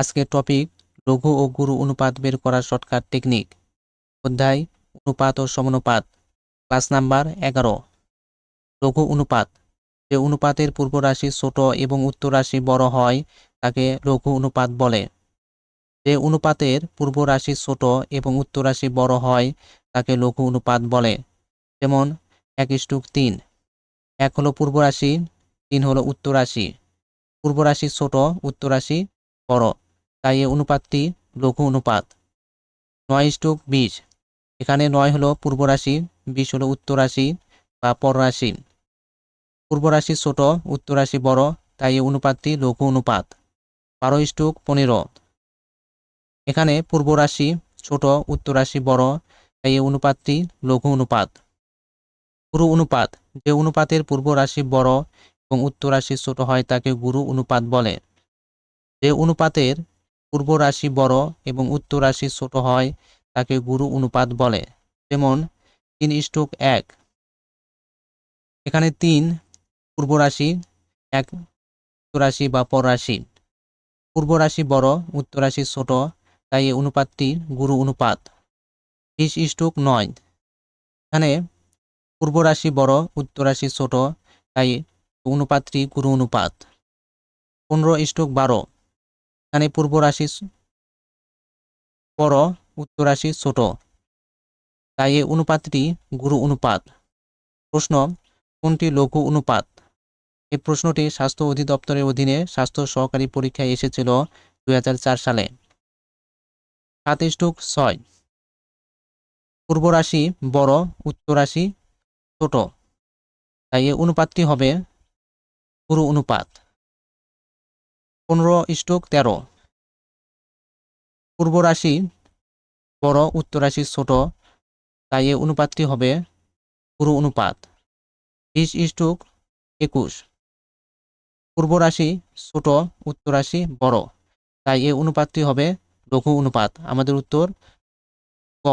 আজকের টপিক লঘু ও গুরু অনুপাত বের করার শর্টকাট টেকনিক অধ্যায়, অনুপাত ও সমানুপাত ক্লাস নাম্বার এগারো। লঘু অনুপাত, যে অনুপাতের পূর্ব রাশি ছোট এবং উত্তর রাশি বড় হয়, তাকে লঘু অনুপাত বলে। যে অনুপাতের পূর্ব রাশি ছোট এবং উত্তর রাশি বড় হয়, তাকে লঘু অনুপাত বলে। যেমন, এক ইস্টুক তিন। এক হলো পূর্ব রাশি, তিন হলো উত্তর রাশি। পূর্ব রাশি ছোট, উত্তর রাশি বড়। তাই এই অনুপাতটি লঘু অনুপাত। নয় ইস্টুক বিশ। এখানে নয় হলো পূর্ব রাশি বিশ হলো উত্তর রাশি বা পর রাশি পূর্ব রাশি ছোট উত্তর রাশি বড়, তাই এই অনুপাতটি লঘু অনুপাত। বারো ইস্টুক পনেরো। এখানে পূর্ব রাশি ছোট উত্তর রাশি বড়, তাই এই অনুপাতটি লঘু অনুপাত। গুরু অনুপাত। যে অনুপাতের পূর্ব রাশি বড় এবং উত্তর রাশি ছোট হয় তাকে গুরু অনুপাত বলে। যে অনুপাতের পূর্ব রাশি বড় এবং উত্তর রাশি ছোট হয়, তাকে গুরু অনুপাত বলে। যেমন, তিন ইস্টুক এক। এখানে তিন পূর্ব রাশি এক রাশি বা পর রাশি পূর্ব রাশি বড় উত্তর রাশি ছোট, তাই এই অনুপাতটি গুরু অনুপাত। বিশ ইস্টুক নয়। এখানে পূর্ব রাশি বড় উত্তর রাশি ছোট, তাই অনুপাতটি গুরু অনুপাত। পনেরো ইস্টুক বারো। এখানে পূর্ব রাশি বড়, উত্তর রাশি ছোট। তাই এই অনুপাতটি গুরু অনুপাত। প্রশ্ন, কোনটি লঘু অনুপাত? এই প্রশ্নটি স্বাস্থ্য অধিদপ্তরের অধীনে স্বাস্থ্য সহকারী পরীক্ষায় এসেছিল দুই হাজার চার সালে। সাত ইস্টুক ছয়। পূর্ব রাশি বড়, উত্তর রাশি ছোট। তাই এই অনুপাতটি হবে গুরু অনুপাত। পনেরো ইস্টুক তেরো। পূর্ব রাশি বড়, উত্তর রাশি ছোট, তাই এই অনুপাতটি হবে গুরু অনুপাত। বিশ ইস্টুক একুশ। পূর্ব রাশি ছোট, উত্তর রাশি বড়, তাই এই অনুপাতটি হবে লঘু অনুপাত। আমাদের উত্তর ক।